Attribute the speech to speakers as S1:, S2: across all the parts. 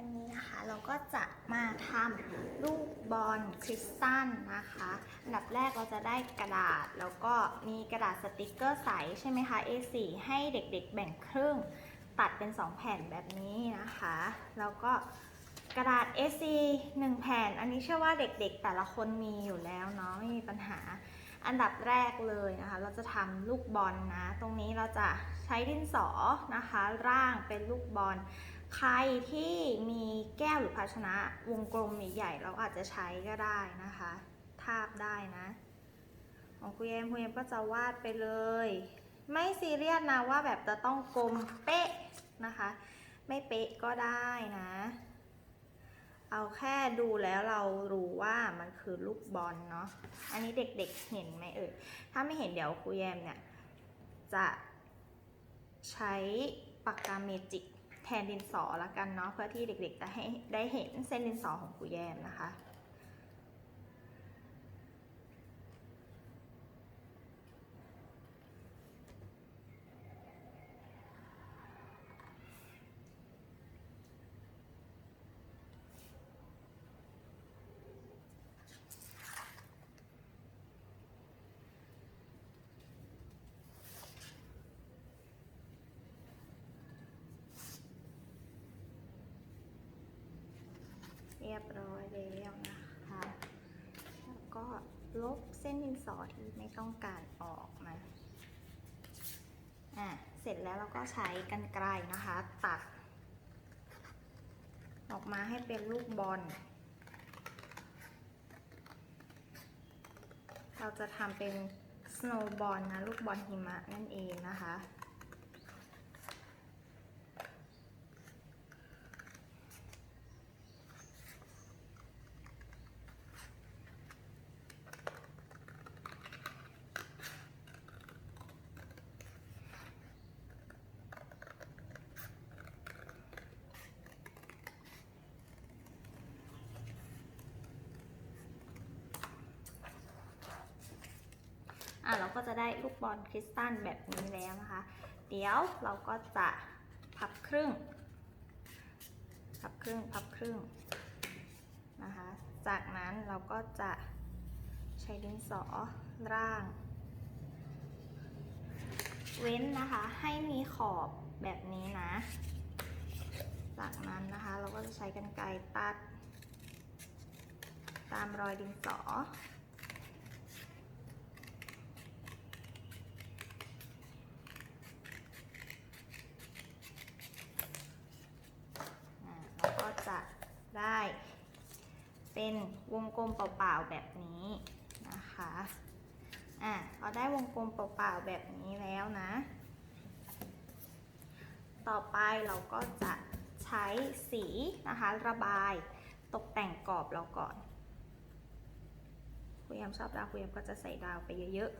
S1: วันนี้นะคะเราก็จะมาทำลูกบอลคริสตัลนะคะอันดับแรกเราจะได้กระดาษแล้วก็มีกระดาษสติกเกอร์ใสใช่ไหมคะ A4 ให้เด็กๆแบ่งครึ่ง ตัดเป็น 2 แผ่นแบบนี้นะคะ แล้วก็กระดาษ A4 1 แผ่น อันนี้เชื่อว่าเด็กๆแต่ละคนมีอยู่แล้วเนาะไม่มีปัญหาอันดับแรกเลยนะคะ เราจะทำลูกบอลนะ ตรงนี้เราจะใช้ดินสอนะคะ ร่างเป็นลูกบอล ใครที่มีแก้วหรือภาชนะวงกลมใหญ่ๆเราอาจจะใช้ก็ได้นะคะ ทาบได้นะ ของคุณเอมคุณเอมก็จะวาดไปเลย ไม่ซีเรียสนะว่าแบบจะต้องกลมเป๊ะนะคะ ไม่เป๊ะก็ได้นะ เอาแค่ดูแล้วเรารู้ว่ามันคือลูกบอลเนาะ อันนี้เด็กๆเห็นไหมเอ่ย ถ้าไม่เห็นเดี๋ยวครูแยมเนี่ยจะใช้ปากกาเมจิก แทนดินสอละกันเนาะเพื่อที่เด็กๆจะให้ได้เห็นเส้นดินสอของครูแยมนะคะ แล้วนะคะ แล้วก็ลบเส้นดินสอที่ไม่ต้องการออกนะอะเสร็จแล้วเราก็ใช้กันไกลนะคะ ตัด ออกมาให้เป็นลูกบอล เราจะทำเป็นสโนว์บอลนะ ลูกบอลหิมะนั่นเองนะคะ ก็จะได้ลูกบอลคริสตัลแบบนี้แล้วนะคะ เดี๋ยวเราก็จะพับครึ่ง พับครึ่ง พับครึ่งนะคะ จากนั้นเราก็จะใช้ดินสอร่าง เว้นนะคะให้มีขอบแบบนี้นะ จากนั้นนะคะเราก็จะใช้กันไกรตัด ตามรอยดินสอ อ่าแล้วก็จะได้ เป็นวงกลมเปล่าๆแบบนี้นะคะอะพอได้วงกลมเปล่าๆแบบนี้แล้วนะ ต่อไปเราก็จะใช้สีนะคะระบายตกแต่งกรอบเราก่อนคุยามชอบดาวคุยามก็จะใส่ดาวไปเยอะ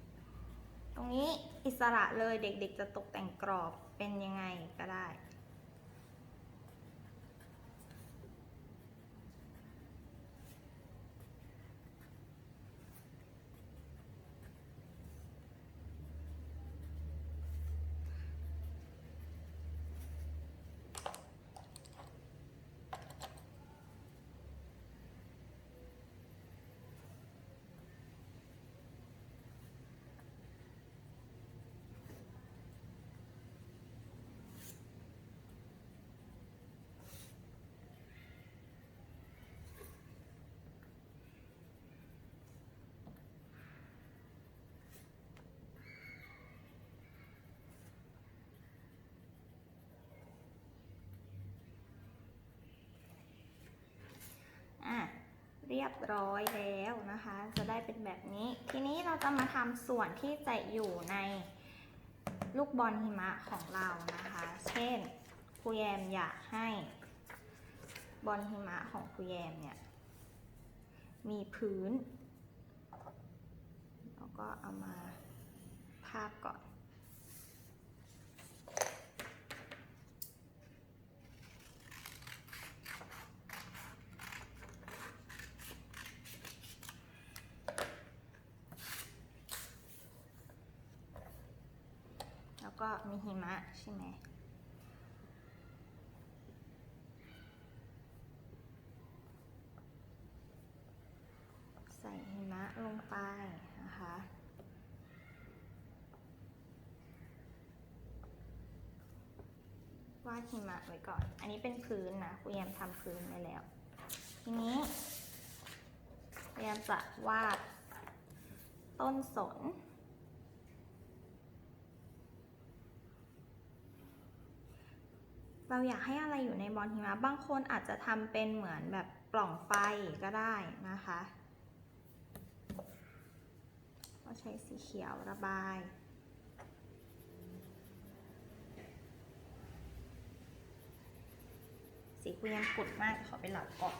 S1: ๆ ตรงนี้อิสระเลยเด็กๆจะตกแต่งกรอบเป็นยังไงก็ได้ อะ เรียบร้อยแล้วนะคะ จะได้เป็นแบบนี้ ทีนี้เราจะมาทำส่วนที่จะอยู่ในลูกบอลหิมะของเรานะคะ เช่นครูแยมอยากให้บอลหิมะของครูแยมเนี่ยมีพื้น แล้วก็เอามาพาดก่อน ก็มีหิมะใช่ไหมใส่หิมะลงไปนะคะ วาดหิมะไว้ก่อน อันนี้เป็นพื้นนะคุณยามทำพื้นไปแล้ว ทีนี้พยายามจะวาดต้นสน เราอยากให้อะไรอยู่ในบอลหิมะบางคนอาจจะทำเป็นเหมือนแบบปล่องไฟก็ได้นะคะก็ใช้สีเขียวระบาย สีกูยังกุดมากขอไปหลับก่อน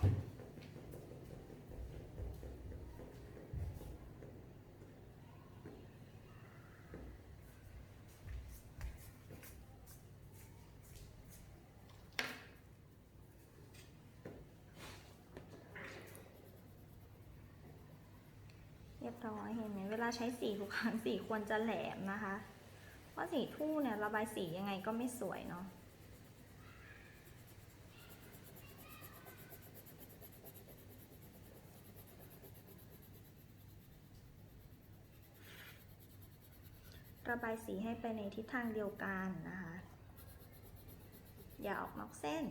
S1: ร้อยเห็นไหมเวลาใช้สีทุกครั้งสีควรจะแหลมนะคะเพราะสีทู่เนี่ยระบายสียังไงก็ไม่สวยเนาะระบายสีให้ไปในทิศทางเดียวกันนะคะ อย่าออกนอกเส้น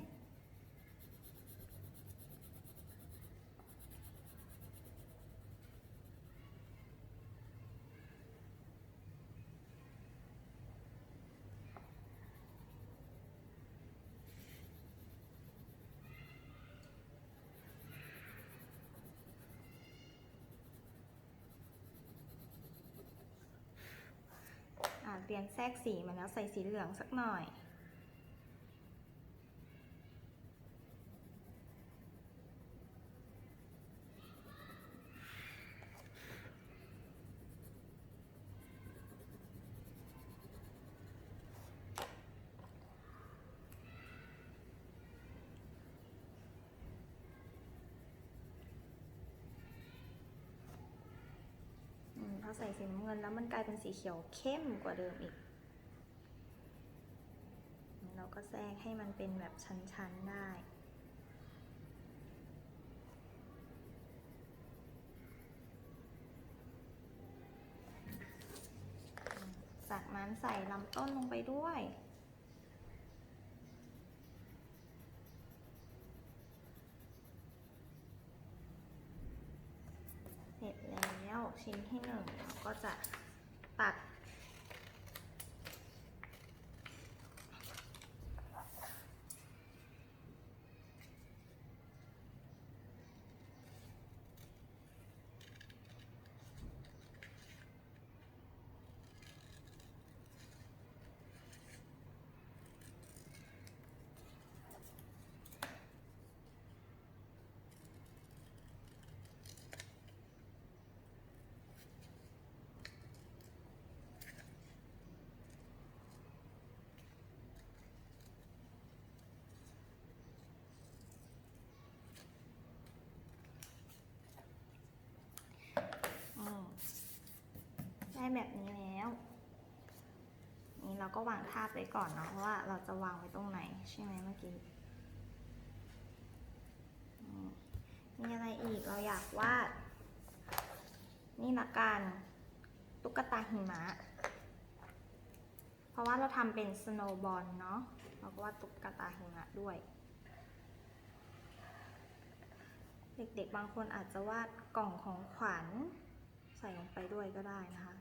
S1: อ่า เรียนแทรกสีมาแล้วใส่สีเหลืองสักหน่อย อืมพอใส่สีน้ำเงินแล้วมันกลายเป็นสีเขียวเข้มกว่าเดิมอีก เราก็แทรกให้มันเป็นแบบชั้นๆได้จากนั้นใส่ลำต้นลงไปด้วย เสร็จแล้วชิ้นที่หนึ่ง เราก็จะตัด อืม ได้แบบนี้แล้ว นี่เราก็วางทาบไว้ก่อนเนาะเพราะว่าเราจะวางไว้ตรงไหนใช่ไหมเมื่อกี้มีอะไรอีกเราอยากวาดนี่ละกันตุ๊กตาหิมะ เพราะว่าเราทำเป็นสโนว์บอลเนาะเราก็วาดตุ๊กตาหิมะด้วย เด็กๆบางคนอาจจะวาดกล่องของขวัญใส่ลงไปด้วยก็ได้นะคะ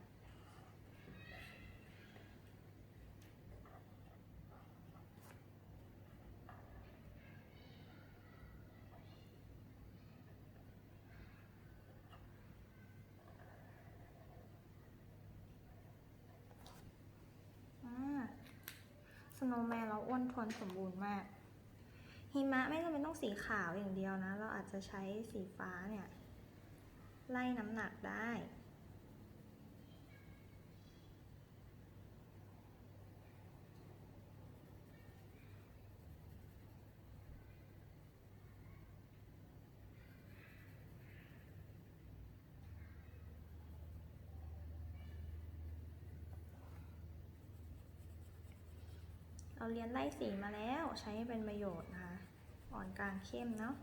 S1: สโนว์แมนเราอ้วนทวนสมบูรณ์มาก หิมะไม่จำเป็นต้องสีขาวอย่างเดียวนะ เราอาจจะใช้สีฟ้าเนี่ย ไล่น้ำหนักได้ เราเรียนไล่สีมาแล้วใช้ให้เป็นประโยชน์นะคะ อ่อนกลางเข้มเนาะ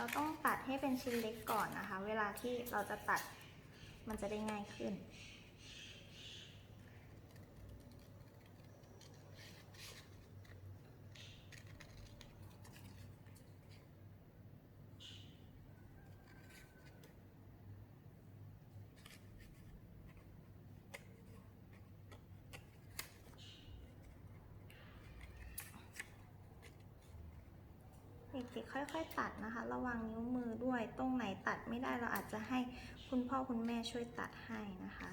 S1: เราต้องตัดให้เป็นชิ้นเล็กก่อนนะคะ เวลาที่เราจะตัดมันจะได้ง่ายขึ้น เด็กๆ ค่อย ๆ ตัดนะคะ ระวังนิ้วมือด้วย ตรงไหนตัดไม่ได้เราอาจจะให้คุณพ่อคุณแม่ช่วยตัดให้นะคะ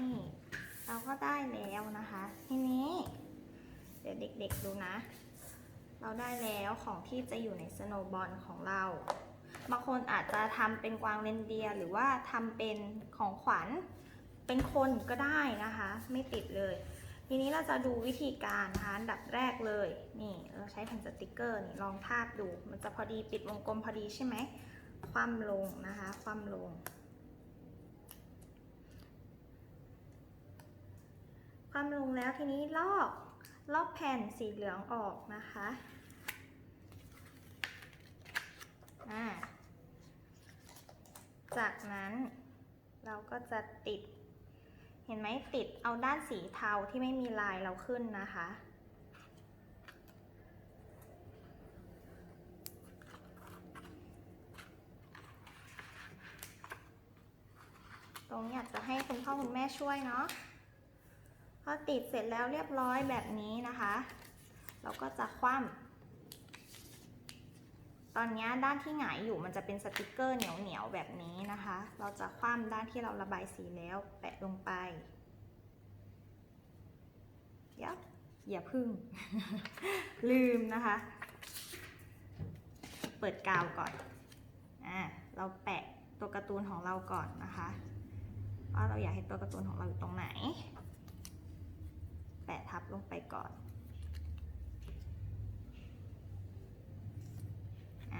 S1: นี่เราก็ได้แล้วนะคะ ทีนี้ เดี๋ยวเด็กๆดูนะ เราได้แล้วของที่จะอยู่ในสโนว์บอลของเราบางคนอาจจะทำเป็นกวางเรนเดียร์หรือว่าทำเป็นของขวัญเป็นคนก็ได้นะคะ ไม่ติดเลย ทีนี้เราจะดูวิธีการนะคะอันดับแรกเลย นี่เราใช้แผ่นสติกเกอร์นี่ลองทาบดู มันจะพอดีปิดวงกลมพอดีใช่ไหมคว่ำลงนะคะคว่ำลง ความลงแล้วทีนี้ลอกลอกแผ่นสีเหลืองออกนะคะจากนั้นเราก็จะติด เห็นไหมติดเอาด้านสีเทาที่ไม่มีลายเราขึ้นนะคะ ตรงนี้อาจจะให้คุณพ่อคุณแม่ช่วยเนาะ พอติดเสร็จแล้วเรียบร้อยแบบนี้นะคะ เราก็จะคว่ำตอนนี้ด้านที่หงายอยู่มันจะเป็นสติกเกอร์เหนียวๆแบบนี้นะคะ เราจะคว่ำด้านที่เราระบายสีแล้วแปะลงไปเดี๋ยวอย่าพึ่ง ลืมนะคะ เปิดกาวก่อนอ่าเราแปะตัวการ์ตูนของเราก่อนนะคะว่าเราอยากให้ตัวการ์ตูนของเราอยู่ตรงไหน ปะทับลงไปก่อนอ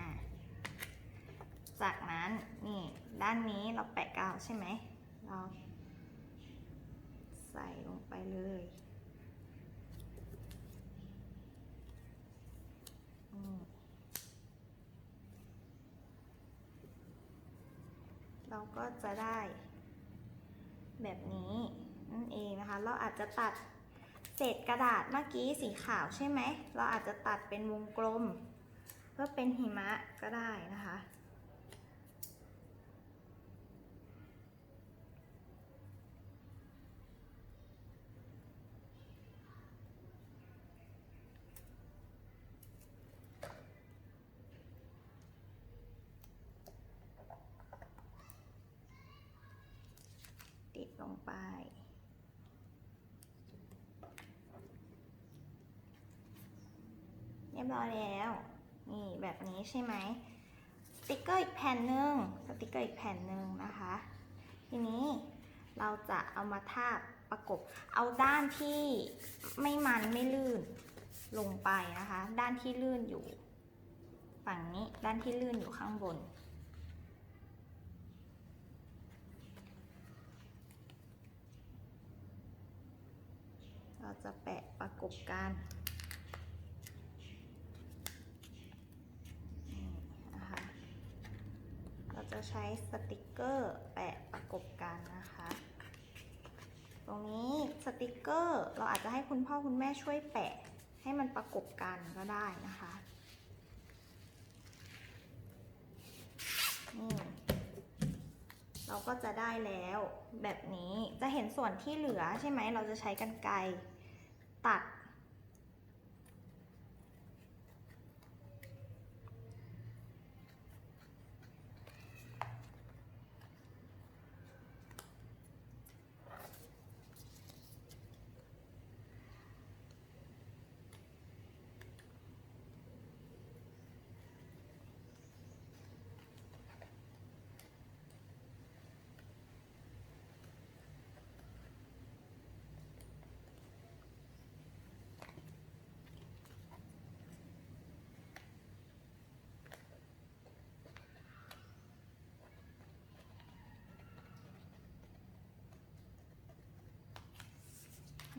S1: จากนั้นนี่ด้านนี้เราแปะกาวใช่ไหมเราใส่ลงไปเลยเราก็จะได้แบบนี้นั่นเองนะคะ เราอาจจะตัด เศษกระดาษเมื่อกี้สีขาวใช่ไหม เราอาจจะตัดเป็นวงกลม เพื่อเป็นหิมะก็ได้นะคะ ติดลงไป ร้อยแล้ว นี่แบบนี้ใช่ไหมสติกเกอร์อีกแผ่นหนึ่งสติกเกอร์อีกแผ่นหนึ่งนะคะ ทีนี้เราจะเอามาทาบประกบ เอาด้านที่ไม่มันไม่ลื่นลงไปนะคะ ด้านที่ลื่นอยู่ ฝั่งนี้ด้านที่ลื่นอยู่ข้างบนเราจะแปะประกบกันนะคะ เรา จะใช้สติกเกอร์แปะประกบกันนะคะ ตรงนี้สติกเกอร์เราอาจจะให้คุณพ่อคุณแม่ช่วยแปะให้มันประกบกันก็ได้นะคะนี่เราก็จะได้แล้วแบบนี้จะเห็นส่วนที่เหลือใช่ไหมเราจะใช้กันไกรตัด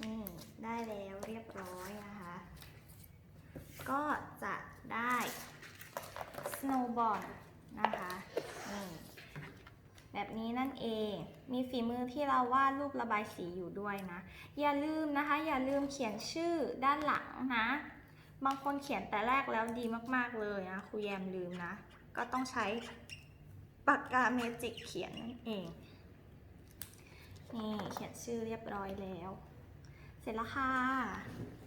S1: นี่ ได้แล้วเรียบร้อยนะคะ ก็จะได้ snowball นะคะนี่แบบนี้นั่นเอง มีฝีมือที่เราวาดรูประบายสีอยู่ด้วยนะ อย่าลืมนะคะ อย่าลืมเขียนชื่อด้านหลังนะ บางคนเขียนแต่แรกแล้วดีมาก ๆ เลยนะครูแยมลืมนะ ก็ต้องใช้ปากกาเมจิกเขียนนั่นเอง นี่เขียนชื่อเรียบร้อยแล้ว เสร็จแล้วค่ะ